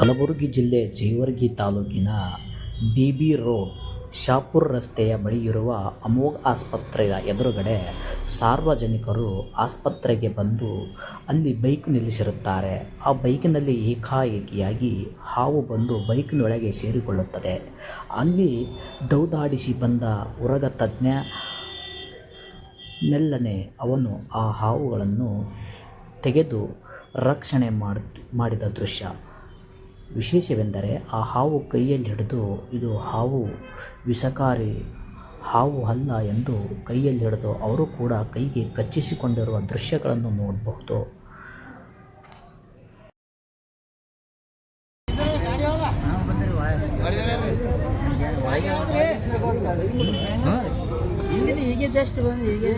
ಕಲಬುರಗಿ ಜಿಲ್ಲೆ ಜೇವರ್ಗಿ ತಾಲೂಕಿನ B B road, Shahpur ರಸ್ತೆಯ ಬಳಿಯಿರುವ ಅಮೋಘ ಆಸ್ಪತ್ರೆಯ ಎದುರುಗಡೆ ಸಾರ್ವಜನಿಕರು ಆಸ್ಪತ್ರೆಗೆ ಬಂದು ಅಲ್ಲಿ ಬೈಕ್ ನಿಲ್ಲಿಸಿರುತ್ತಾರೆ. ಆ ಬೈಕಿನಲ್ಲಿ ಏಕಾಏಕಿಯಾಗಿ ಹಾವು ಬಂದು ಬೈಕಿನೊಳಗೆ ಸೇರಿಕೊಳ್ಳುತ್ತದೆ. ಅಲ್ಲಿ ದೌದಾಡಿಸಿ ಬಂದ ಉರಗ ತಜ್ಞ ಮೆಲ್ಲನೆ ಅವನು ಆ ಹಾವುಗಳನ್ನು ತೆಗೆದು ರಕ್ಷಣೆ ಮಾಡಿ, ಮಾಡಿದ ದೃಶ್ಯ. ವಿಶೇಷವೆಂದರೆ ಆ ಹಾವು ಕೈಯಲ್ಲಿ ಹಿಡಿದು ಇದು ಹಾವು ವಿಷಕಾರಿ ಹಾವು ಅಲ್ಲ ಎಂದು ಕೈಯಲ್ಲಿ ಹಿಡಿದು ಅವರು ಕೂಡ ಕೈಗೆ ಕಚ್ಚಿಸಿಕೊಂಡಿರುವ ದೃಶ್ಯಗಳನ್ನು ನೋಡಬಹುದು. ಜಸ್ಟ್ ಬಂದು ಹೀಗೆ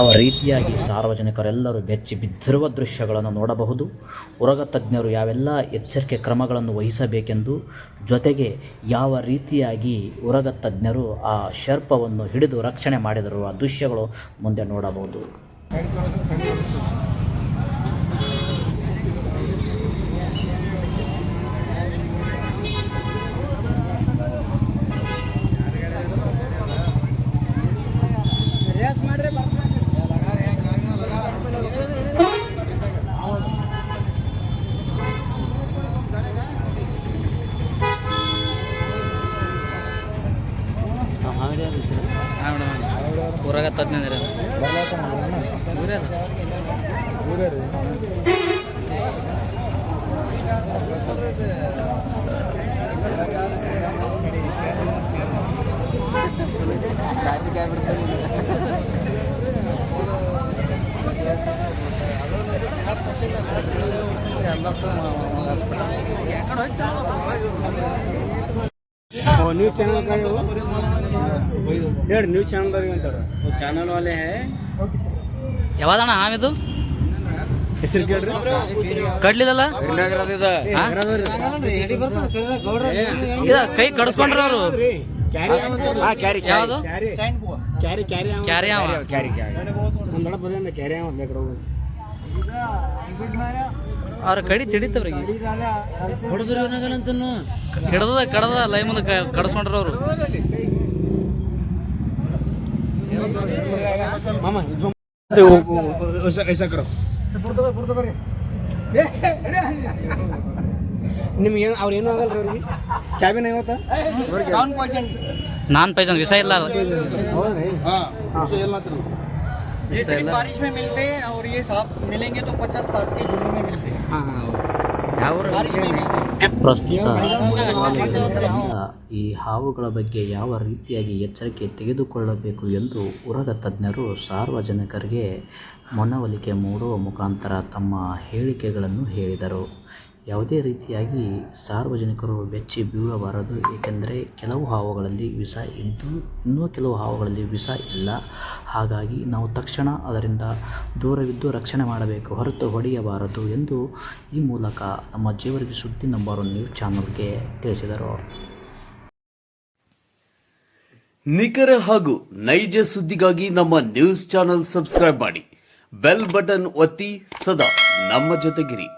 ಅವ ರೀತಿಯಾಗಿ ಸಾರ್ವಜನಿಕರೆಲ್ಲರೂ ಬೆಚ್ಚಿ ಬಿದ್ದಿರುವ ದೃಶ್ಯಗಳನ್ನು ನೋಡಬಹುದು, ಉರಗ ತಜ್ಞರು ಯಾವೆಲ್ಲ ಎಚ್ಚರಿಕೆ ಕ್ರಮಗಳನ್ನು ವಹಿಸಬೇಕೆಂದು, ಜೊತೆಗೆ ಯಾವ ರೀತಿಯಾಗಿ ಉರಗ ತಜ್ಞರು ಆ ಶರ್ಪವನ್ನು ಹಿಡಿದು ರಕ್ಷಣೆ ಮಾಡಿದರು ಆ ದೃಶ್ಯಗಳು ಮುಂದೆ ನೋಡಬಹುದು. ಊರಾಗ ಹದಿನೈದು ರೀ ಊರೇ ಅದ ಊರೇ ರೀ ನ್ಯೂಸ್ ಚಾನಲ್ ಕಾರ್ಡ್ ಹೇಳಿ ನ್ಯೂಸ್ ಚಾನಲ್ದವ್ರಿಗೆ ಅಂತಾರೆ ಚಾನಲ್ ವಾಲೆ ಯಾವ್ದಣ್ಣ ಆಮಿದು ಹೆಸರು ಕೇಳ್ರಿ. ಕಡ್ಲಿದಲ್ಲ? ಕೈ ಕಡಿಸ್ಕೊಂಡ್ರ ಅವರು. Carry carry carry carry. Carry. ಅವ್ರ ಕಡಿ ತಿಡಿತವ್ರಿಗೆ ಹಿಡಿದ್ರ ಕಡದ ಕಡದ ಲೈ ಮುಂದೆ ಕಡಿಸ್ಕೊಂಡ್ರ ಅವರು. ಮಾಮ ऐसा करो ನಿಮ್ಗೆ ಏನು ಅವ್ರು ಏನೂ ಆಗಲ್ಲ ಅವ್ರಿಗೆ ಕ್ಯಾಬಿನ್ ಇವತ್ತ ನಾನ್ ಪೈಸನ್ ವಿಷ ಇಲ್ಲ ಅದು. ये सिर्फ बारिश में मिलते हैं और ये सांप मिलेंगे तो पचास साठ के झुंड में मिलते हैं ಹಾಂ ಹಾಂ बारिश में मिलते हैं ಪ್ರಸ್ತುತ ಈ ಹಾವುಗಳ ಬಗ್ಗೆ ಯಾವ ರೀತಿಯಾಗಿ ಎಚ್ಚರಿಕೆ ತೆಗೆದುಕೊಳ್ಳಬೇಕು ಎಂದು ಉರಗ ತಜ್ಞರು ಸಾರ್ವಜನಿಕರಿಗೆ ಮನವೊಲಿಕೆ ಮೂಡುವ ಮುಖಾಂತರ ತಮ್ಮ ಹೇಳಿಕೆಗಳನ್ನು ಹೇಳಿದರು. ಯಾವುದೇ ರೀತಿಯಾಗಿ ಸಾರ್ವಜನಿಕರು ಬೆಚ್ಚಿ ಬೀಳಬಾರದು, ಏಕೆಂದರೆ ಕೆಲವು ಹಾವುಗಳಲ್ಲಿ ವಿಷ ಇದ್ದು ಇನ್ನೂ ಕೆಲವು ಹಾವುಗಳಲ್ಲಿ ವಿಷ ಇಲ್ಲ. ಹಾಗಾಗಿ ನಾವು ತಕ್ಷಣ ಅದರಿಂದ ದೂರವಿದ್ದು ರಕ್ಷಣೆ ಮಾಡಬೇಕು, ಹೊರತು ಹೊಡೆಯಬಾರದು ಎಂದು ಈ ಮೂಲಕ ನಮ್ಮ ಜೀವರಿಗೆ ಸುದ್ದಿ ನಂಬರ್ ಒನ್ ನ್ಯೂಸ್ ಚಾನಲ್ಗೆ ತಿಳಿಸಿದರು. ನಿಖರ ಹಾಗೂ ನೈಜ ಸುದ್ದಿಗಾಗಿ ನಮ್ಮ ನ್ಯೂಸ್ ಚಾನೆಲ್ ಸಬ್ಸ್ಕ್ರೈಬ್ ಮಾಡಿ. ಬೆಲ್ ಬಟನ್ ಒತ್ತಿ ಸದಾ ನಮ್ಮ ಜೊತೆಗಿರಿ.